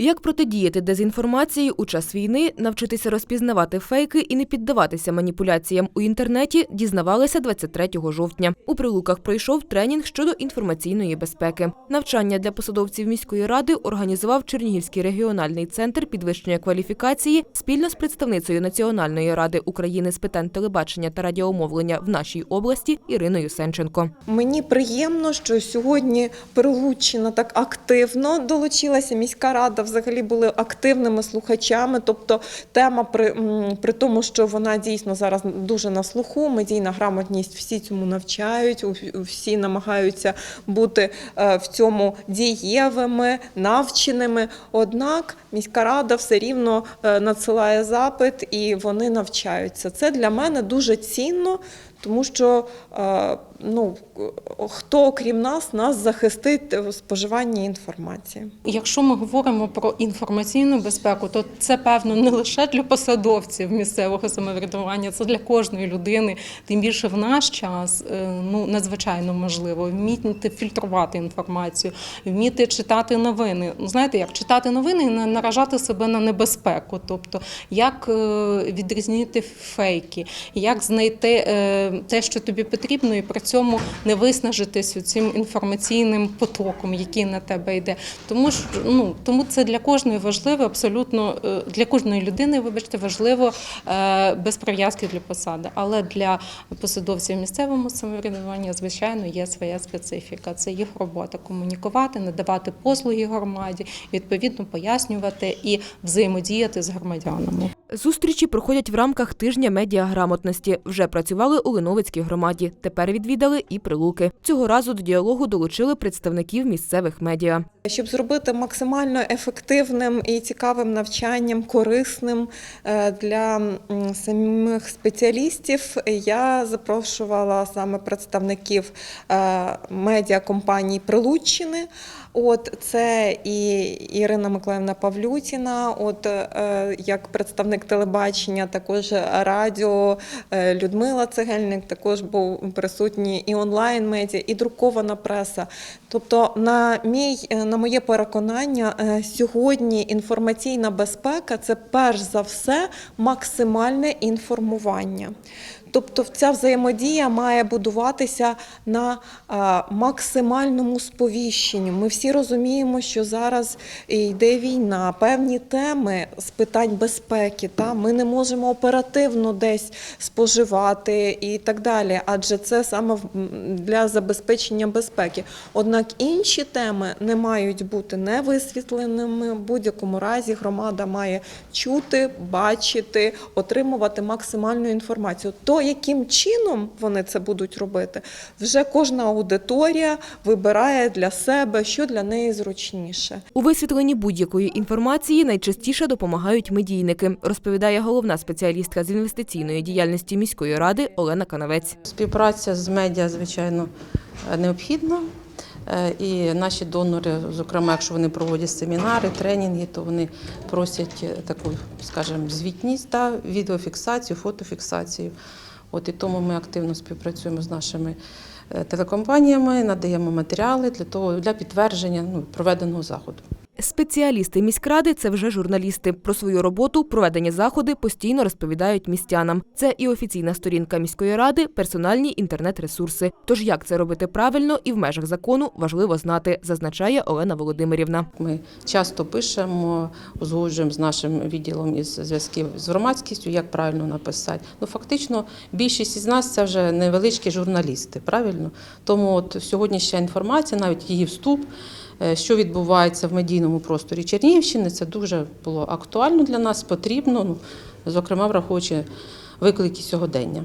Як протидіяти дезінформації у час війни, навчитися розпізнавати фейки і не піддаватися маніпуляціям у інтернеті, дізнавалися 23 жовтня. У прилуках пройшов тренінг щодо інформаційної безпеки. Навчання для посадовців міської ради організував Чернігівський регіональний центр підвищення кваліфікації спільно з представницею Національної ради України з питань телебачення та радіомовлення в нашій області Іриною Сенченко. Мені приємно, що сьогодні Прилуччина так активно долучилася. Міська рада взагалі були активними слухачами. Тобто тема при, при тому, що вона дійсно зараз дуже на слуху, медійна грамотність всі цьому навчають, всі намагаються бути е, в цьому дієвими, навченими. Однак міська рада все рівно е, надсилає запит і вони навчаються. Це для мене дуже цінно. Тому що е, ну, хто окрім нас нас захистить в споживанні інформації. Якщо ми говоримо про інформаційну безпеку, то це певно не лише для посадовців місцевого самоврядування, це для кожної людини. Тим більше в наш час е, ну надзвичайно можливо вміти фільтрувати інформацію, вміти читати новини. Ну знаєте, як читати новини і не наражати себе на небезпеку, тобто як е, відрізнити фейки, як знайти те, що тобі потрібно, і при цьому не виснажитись цим інформаційним потоком, який на тебе йде. Тому що ну тому це для кожної важливо, абсолютно е, для кожної людини, вибачте, важливо е, без прив'язки для посади. Але для посадовців місцевого самоврядування, звичайно, є своя специфіка. Це їх робота комунікувати, надавати послуги громаді, відповідно пояснювати і взаємодіяти з громадянами. Зустрічі проходять в рамках тижня медіаграмотності. Вже працювали у Леновицькій громаді. Тепер відвідали і прилуки. Цього разу до діалогу долучили представників місцевих медіа. Щоб зробити максимально ефективним і цікавим навчанням, корисним е, для самих спеціалістів, я запрошувала саме представників е, медіакомпанії Прилуччини. От це і Ірина Миколаївна Павлютіна, от е, як представник телебачення, також радіо Людмила Цегельник, також був присутній і онлайн медіа, і друкована преса. Тобто, на мій на моє переконання, е, сьогодні інформаційна безпека це перш за все максимальне інформування. Тобто ця взаємодія має будуватися на максимальному сповіщенні. Ми всі розуміємо, що зараз йде війна, певні теми з питань безпеки. Та ми не можемо оперативно десь споживати і так далі, адже це саме для забезпечення безпеки. Однак інші теми не мають бути не висвітленими. В будь-якому разі громада має чути, бачити, отримувати максимальну інформацію. То яким чином вони це будуть робити, вже кожна аудиторія вибирає для себе, що для неї зручніше. У висвітленні будь-якої інформації найчастіше допомагають медійники, розповідає головна спеціалістка з інвестиційної діяльності міської ради Олена Канавець. Співпраця з медіа, звичайно, необхідна. Е, І наші донори, зокрема, якщо вони проводять семінари, тренінги, то вони просять е, таку, скажімо, звітність, та, відеофіксацію, фотофіксацію. От і тому ми активно співпрацюємо з нашими е, телекомпаніями, надаємо матеріали для того для підтвердження ну, проведеного заходу. Спеціалісти міськради це вже журналісти. Про свою роботу, проведені заходи постійно розповідають містянам. Це і офіційна сторінка міської ради, персональні інтернет-ресурси. Тож як це робити правильно і в межах закону важливо знати, зазначає Олена Володимирівна. Ми часто пишемо, узгоджуємо з нашим відділом із зв'язків з громадськістю, як правильно написати. Ну фактично, більшість із нас це вже невеличкі журналісти, правильно? Тому от сьогоднішня інформація, навіть її вступ, що відбувається в медійному просторі Чернігівщини, це дуже було актуально для нас, потрібно, ну, зокрема, враховуючи виклики сьогодення.